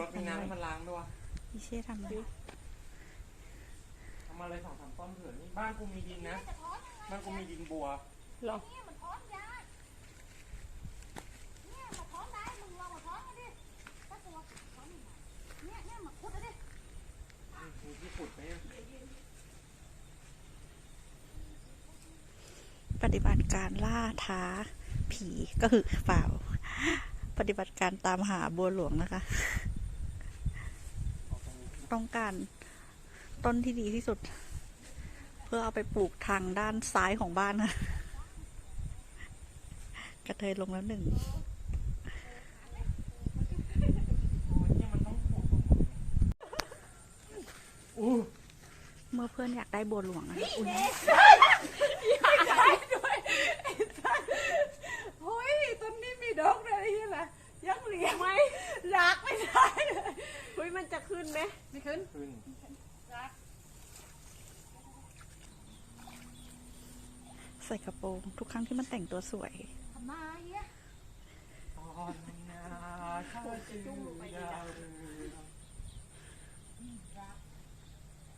รถมีน้ำให้มันล้างด้วยพี่เช่ทำอะไรทำมาเลยสองสามต้นเผื่อนี่บ้านกูมีดินนะ บ้านกูมีดินบัวหรอเนี่ยมันถอนยากเนี่ยมันถอนได้มึงลองมาถอนกันดิถ้าตัวถอนนี่เนี่ยเนี่ยมาขุดเอาดิมีที่ขุดไหมอะปฏิบัติการล่าท้าผีก็คือเปล่า ปฏิบัติการตามหาบัวหลวงนะคะเอา ตรงนี้ต้องการต้นที่ดีที่สุด เพื่อเอาไปปลูกทางด้านซ้ายของบ้านนะกระเทยลงแล้วหนึ่งโอ้ยเนี่ยมันต้องขุดของมึงอู้เมื่อเพื่อนอยากได้บัวหลวงอะอุ๊ย เฮ้ยต้นนี้มีดอกอะไรนี่ล่ะยังเหลียงไหมรักไม่ได้เลยเฮ้ยมัน จะขึ้นไหมไม่ขึ้นขึ้นใส่กระโปรงทุกครั้งที่มันแต่งตัวสวยทำไมอะตอนนาข้าจืดาวเรือง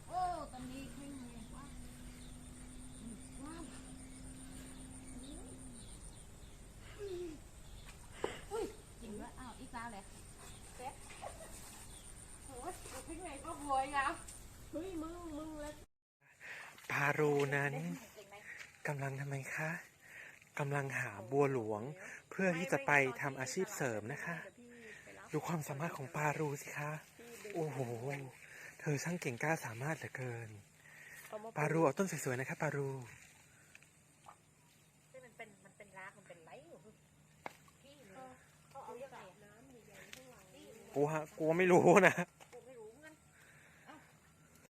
โอ้ตอนนี้ขึ้นเมียว่าว้าวอุ้ยจริงด้วยอ้าวอีกแล้วเลย ปารูนั้นกำลังทำไมคะกำลังหาบัวหลวงเพื่อที่จะไปทำอาชีพเสริมนะคะ ดูความสามารถของปารูสิคะ โอ้โห เธอช่างเก่งกล้าสามารถเหลือเกิน ปารูเอาต้นสวยๆนะคะปารูมันเป็นมันเป็นรากมันเป็นไรอยู่พี่เขาเอายังไงน้ำมีใหญ่ข้างหลังกูฮะกูไม่รู้นะ